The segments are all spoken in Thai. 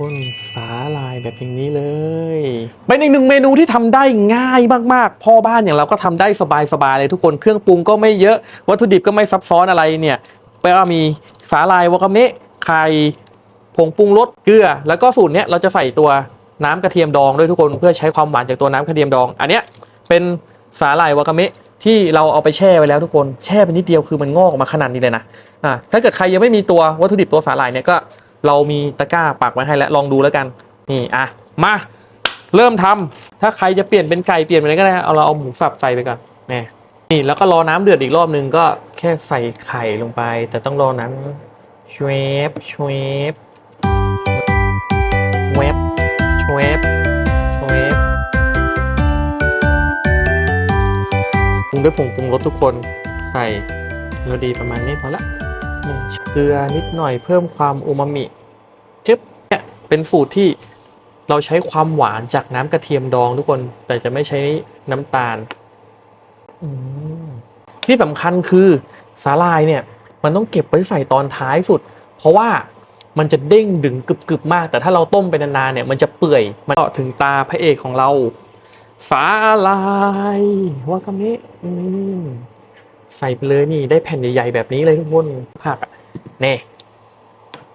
ข้นสาลายแบบอย่างนี้เลย เป็นอีกหนึ่งเมนูที่ทำได้ง่ายมากๆ พ่อบ้านอย่างเราก็ทำได้สบายๆเลยทุกคนเครื่องปรุงก็ไม่เยอะ วัตถุดิบก็ไม่ซับซ้อนอะไรเนี่ยแปลว่ามีสาลายวากาเมะไข่ผงปรุงรสเกลือ แล้วก็สูตรเนี้ยเราจะใส่ตัวน้ำกระเทียมดองด้วยทุกคนเพื่อใช้ความหวานจากตัวน้ำกระเทียมดอง อันเนี้ยเป็นสาลายวากาเมะที่เราเอาไปแช่ไว้แล้วทุกคนแช่ไปนิดเดียวคือมันงอกออกมาขนาดนี้เลยนะอ่าถ้าเกิดใครยังไม่มีตัววัตถุดิบตัวสาหร่ายเนี่ยก็ เรามีตะกร้าปักไว้ให้แล้วลองดูแล้วกันนี่อะมาเริ่มทำถ้าใครจะเปลี่ยนเป็นไก่เปลี่ยนเป็นอะไรก็ได้เอาเราเอาหมูสับใส่ไปก่อนนี่นี่แล้วก็รอน้ำเดือดอีกรอบนึงก็แค่ใส่ไข่ลงไป แต่ต้องรอน้ำชเวฟชเวฟเวฟชเวฟชเวฟปรุงด้วยผงปรุงรสทุกคนใส่เราดีประมาณนี้พอละ อืมเกลือนิดหน่อยเพิ่มความอูมามิจึ๊บเนี่ยเป็นสูตรที่เราใช้ความหวานจากน้ำกระเทียมดองทุกคนแต่จะไม่ใช้น้ำตาลอืมที่สำคัญคือสาลายเนี่ย มันต้องเก็บไว้ใส่ตอนท้ายสุด เพราะว่ามันจะเด้งดึงกรึบๆมาก แต่ถ้าเราต้มไปนานๆเนี่ย มันจะเปื่อยมันก็ถึงตาพระเอกของเราสาลายวากาเมะอืม ใส่ไปเลยนี่ได้แผ่นใหญ่ๆแบบนี้เลยทุกคนผักอะเน่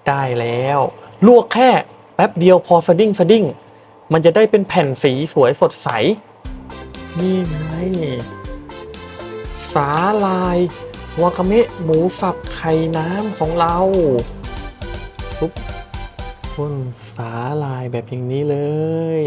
ได้แล้ว ลวกแค่แป๊บเดียวพอสะดิ้งสะดิ้งมันจะได้เป็นแผ่นสีสวยสดใส นี่ไงสาลายวากาเมะหมูสับไข่น้ำของเราปุ๊บพ่นสาลายแบบอย่างนี้เลย